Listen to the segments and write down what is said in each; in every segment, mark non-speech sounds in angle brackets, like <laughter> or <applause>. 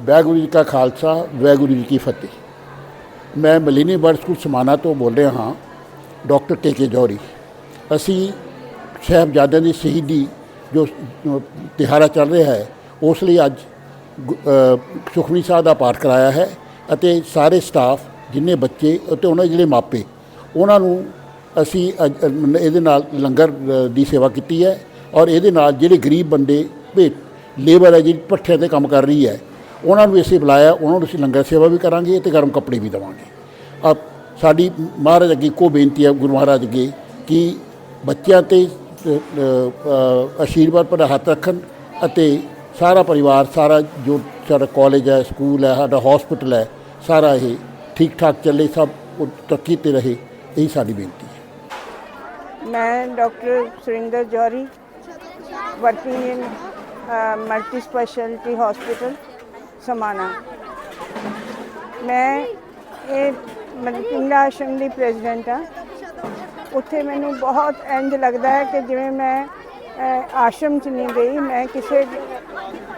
ਵਾਹਿਗੁਰੂ ਜੀ ਕਾ ਖਾਲਸਾ ਵਾਹਿਗੁਰੂ ਜੀ ਕੀ ਫਤਿਹ। ਮੈਂ ਮਲੀਨੀ ਬਰਡ ਸਕੂਲ ਸਮਾਣਾ ਤੋਂ ਬੋਲ ਰਿਹਾ ਹਾਂ ਡਾਕਟਰ ਕੇ ਕੇ ਜੌਹਰੀ। ਅਸੀਂ ਸਾਹਿਬਜ਼ਾਦਿਆਂ ਦੀ ਸ਼ਹੀਦੀ ਜੋ ਅ, ਤਿਉਹਾਰਾ ਚੱਲ ਰਿਹਾ ਹੈ ਉਸ ਲਈ ਅੱਜ ਗੁ- ਅ, ਸੁਖਮਨੀ ਸਾਹਿਬ ਦਾ ਪਾਠ ਕਰਾਇਆ ਹੈ ਅਤੇ ਸਾਰੇ ਸਟਾਫ ਜਿੰਨੇ ਬੱਚੇ ਅਤੇ ਉਹਨਾਂ ਜਿਹੜੇ ਮਾਪੇ ਉਹਨਾਂ ਨੂੰ ਅਸੀਂ ਇਹਦੇ ਨਾਲ ਲੰਗਰ ਦੀ ਸੇਵਾ ਕੀਤੀ ਹੈ ਔਰ ਇਹਦੇ ਨਾਲ ਜਿਹੜੇ ਗਰੀਬ ਬੰਦੇ ਭੇਟ ਲੇਬਰ ਹੈ ਜਿਹੜੀ ਭੱਠਿਆਂ ਤੇ ਕੰਮ ਕਰ ਰਹੀ ਹੈ ਉਹਨਾਂ ਨੂੰ ਅਸੀਂ ਬੁਲਾਇਆ ਉਹਨਾਂ ਨੂੰ ਅਸੀਂ ਲੰਗਰ ਸੇਵਾ ਵੀ ਕਰਾਂਗੇ ਤੇ ਗਰਮ ਕੱਪੜੇ ਵੀ ਦੇਵਾਂਗੇ। ਆ ਸਾਡੀ ਮਹਾਰਾਜ ਅੱਗੇ ਕੋ ਬੇਨਤੀ ਹੈ ਗੁਰੂ ਮਹਾਰਾਜ ਅੱਗੇ ਕਿ ਬੱਚਿਆਂ ਤੇ ਅ, ਆਸ਼ੀਰਵਾਦ ਪਰ ਹੱਥ ਰੱਖਣ ਅਤੇ ਸਾਰਾ ਪਰਿਵਾਰ ਸਾਰਾ ਜੋ ਸਾਡਾ ਕਾਲਜ ਹੈ ਸਕੂਲ ਹੈ ਸਾਡਾ ਹਸਪੀਟਲ ਹੈ ਸਾਰਾ ਇਹ ਠੀਕ ਠਾਕ ਚੱਲੇ ਸਭ ਤਰੱਕੀ ਤੇ ਰਹੇ ਇਹੀ ਸਾਡੀ ਬੇਨਤੀ ਹੈ। ਮੈਂ doctor Surinder Johri working in multi speciality hospital Samana ਮੈਂ ਇਹ ਮਲਕਿੰਗਾ ਆਸ਼ਰਮ ਦੀ ਪ੍ਰੈਜ਼ੀਡੈਂਟ ਆ। ਉੱਥੇ ਮੈਨੂੰ ਬਹੁਤ ਇੰਜ ਲੱਗਦਾ ਹੈ ਕਿ ਜਿਵੇਂ ਮੈਂ ਆਸ਼ਰਮ 'ਚ ਨਹੀਂ ਗਈ, ਮੈਂ ਕਿਸੇ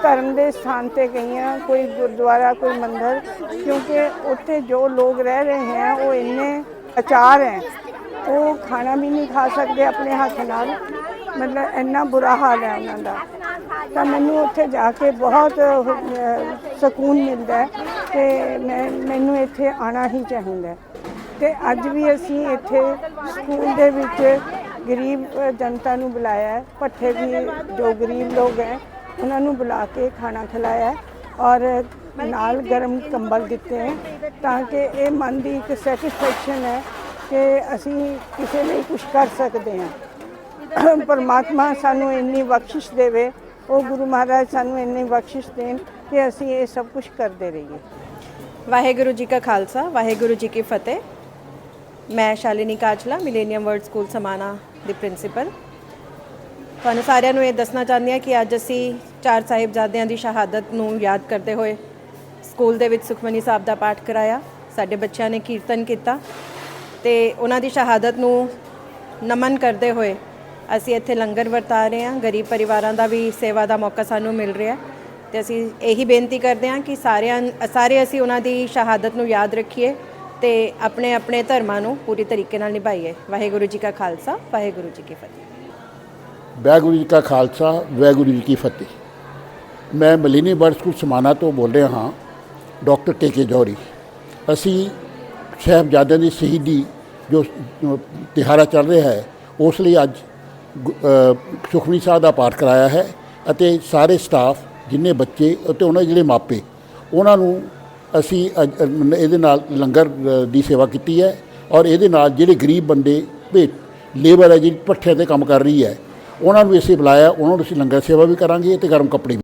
ਧਰਮ ਦੇ ਸਥਾਨ ਤੇ ਗਈ ਹਾਂ, ਕੋਈ ਗੁਰਦੁਆਰਾ, ਕੋਈ ਮੰਦਰ, ਕਿਉਂਕਿ ਉੱਥੇ ਜੋ ਲੋਕ ਰਹਿ ਰਹੇ ਹੈ, ਉਹ ਇੰਨੇ ਅਚਾਰ ਹੈ। ਉਹ ਖਾਣਾ ਵੀ ਨਹੀਂ ਖਾ ਸਕਦੇ ਆਪਣੇ ਹੱਥ ਨਾਲ। ਮਤਲਬ ਇੰਨਾ ਬੁਰਾ ਹਾਲ ਹੈ ਉਹਨਾਂ ਦਾ। ਤਾਂ ਮੈਨੂੰ ਉੱਥੇ ਜਾ ਕੇ ਬਹੁਤ ਸਕੂਨ ਮਿਲਦਾ ਹੈ ਕਿ ਮੈਂ, ਮੈਨੂੰ ਇੱਥੇ ਆਣਾ ਹੀ ਚਾਹੀਦਾ ਹੈ। ਤੇ ਅੱਜ ਵੀ ਅਸੀਂ ਇੱਥੇ ਸਕੂਲ ਦੇ ਵਿੱਚ ਗਰੀਬ ਜਨਤਾ ਨੂੰ ਬੁਲਾਇਆ ਹੈ। ਭੱਠੇ ਵੀ ਜੋ ਗਰੀਬ ਲੋਕ ਹੈ, ਉਹਨਾਂ ਨੂੰ ਬੁਲਾ ਕੇ ਖਾਣਾ ਖਿਲਾਇਆ ਔਰ ਨਾਲ ਗਰਮ ਕੰਬਲ ਦਿੱਤੇ ਹੈ ਤਾਂ ਕਿ ਇਹ ਮਨ ਦੀ ਇੱਕ ਸੈਟੀਸਫੈਕਸ਼ਨ ਹੈ ਕਿ ਅਸੀਂ ਕਿਸੇ ਲਈ ਕੁਝ ਕਰ ਸਕਦੇ ਹਾਂ। <clears throat> ਪਰਮਾਤਮਾ ਸਾਨੂੰ ਇੰਨੀ ਬਖਸ਼ਿਸ਼ ਦੇਵੇ ਉਹ ਗੁਰੂ ਮਹਾਰਾਜ ਸਾਨੂੰ ਇੰਨੀ ਬਖਸ਼ਿਸ਼ ਦੇਣ ਕਿ ਅਸੀਂ ਇਹ ਸਭ ਕੁਝ ਕਰਦੇ ਰਹੀਏ। ਵਾਹਿਗੁਰੂ ਜੀ ਕਾ ਖਾਲਸਾ, ਵਾਹਿਗੁਰੂ ਜੀ ਕੀ ਫਤਿਹ। ਮੈਂ Shalini Kachla Millennium World school Samana ਦੀ ਪ੍ਰਿੰਸੀਪਲ ਤੁਹਾਨੂੰ ਸਾਰਿਆਂ ਨੂੰ ਇਹ ਦੱਸਣਾ ਚਾਹੁੰਦੀ ਹਾਂ ਕਿ ਅੱਜ ਅਸੀਂ ਚਾਰ ਸਾਹਿਬਜ਼ਾਦਿਆਂ ਦੀ ਸ਼ਹਾਦਤ ਨੂੰ ਯਾਦ ਕਰਦੇ ਹੋਏ ਸਕੂਲ ਦੇ ਵਿੱਚ ਸੁਖਮਨੀ ਸਾਹਿਬ ਦਾ ਪਾਠ ਕਰਾਇਆ। ਸਾਡੇ ਬੱਚਿਆਂ ਨੇ ਕੀਰਤਨ ਕੀਤਾ ਤੇ ਉਹਨਾਂ ਦੀ ਸ਼ਹਾਦਤ ਨੂੰ ਨਮਨ ਕਰਦੇ ਹੋਏ ਅਸੀਂ ਇੱਥੇ ਲੰਗਰ ਵਰਤਾ ਰਹੇ ਹਾਂ ਗਰੀਬ ਪਰਿਵਾਰਾਂ ਦਾ ਵੀ ਸੇਵਾ ਦਾ ਮੌਕਾ ਸਾਨੂੰ ਮਿਲ ਰਿਹਾ ਹੈ। ਤੇ ਅਸੀਂ ਇਹੀ ਬੇਨਤੀ ਕਰਦੇ ਹਾਂ ਕਿ ਸਾਰਿਆਂ ਸਾਰੇ ਅਸੀਂ ਉਹਨਾਂ ਦੀ ਸ਼ਹਾਦਤ ਨੂੰ ਯਾਦ ਰੱਖੀਏ ਤੇ ਆਪਣੇ ਆਪਣੇ ਧਰਮਾਂ ਨੂੰ ਪੂਰੀ ਤਰੀਕੇ ਨਾਲ ਨਿਭਾਈਏ। ਵਾਹਿਗੁਰੂ ਜੀ ਕਾ ਖਾਲਸਾ ਵਾਹਿਗੁਰੂ ਜੀ ਕੀ ਫਤਿਹ। ਵਾਹਿਗੁਰੂ ਜੀ ਕਾ ਖਾਲਸਾ ਵਾਹਿਗੁਰੂ ਜੀ ਕੀ ਫਤਿਹ। ਮੈਂ ਮਲੀਨੀ ਬਰਡ ਸਕੂਲ ਸਮਾਣਾ ਤੋਂ ਬੋਲ ਰਿਹਾ ਹਾਂ ਡਾਕਟਰ ਕੇ ਕੇ ਜੌਹਰੀ। ਅਸੀਂ ਸਾਹਿਬਜ਼ਾਦਿਆਂ ਦੀ ਸ਼ਹੀਦੀ ਜੋ ਅ, ਤਿਉਹਾਰਾ ਚੱਲ ਰਿਹਾ ਹੈ ਉਸ ਲਈ ਅੱਜ ਸੁਖਮਨੀ ਸਾਹਿਬ ਦਾ ਪਾਠ ਕਰਾਇਆ ਹੈ ਅਤੇ ਸਾਰੇ ਸਟਾਫ ਜਿੰਨੇ ਬੱਚੇ ਅਤੇ ਉਹਨਾਂ ਜਿਹੜੇ ਮਾਪੇ, ਉਹਨਾਂ ਨੂੰ ਅਸੀਂ ਇਹਦੇ ਨਾਲ ਲੰਗਰ ਦੀ ਸੇਵਾ ਕੀਤੀ ਹੈ ਔਰ ਇਹਦੇ ਨਾਲ ਜਿਹੜੇ ਗਰੀਬ ਬੰਦੇ ਭੇਟ ਲੇਬਰ ਹੈ, ਜਿਹੜੀ ਭੱਠਿਆਂ ਤੇ ਕੰਮ ਕਰ ਰਹੀ ਹੈ, ਉਹਨਾਂ ਨੂੰ ਅਸੀਂ ਬੁਲਾਇਆ, ਉਹਨਾਂ ਨੂੰ ਅਸੀਂ ਲੰਗਰ ਸੇਵਾ ਵੀ ਕਰਾਂਗੇ ਤੇ ਗਰਮ ਕੱਪੜੇ ਵੀ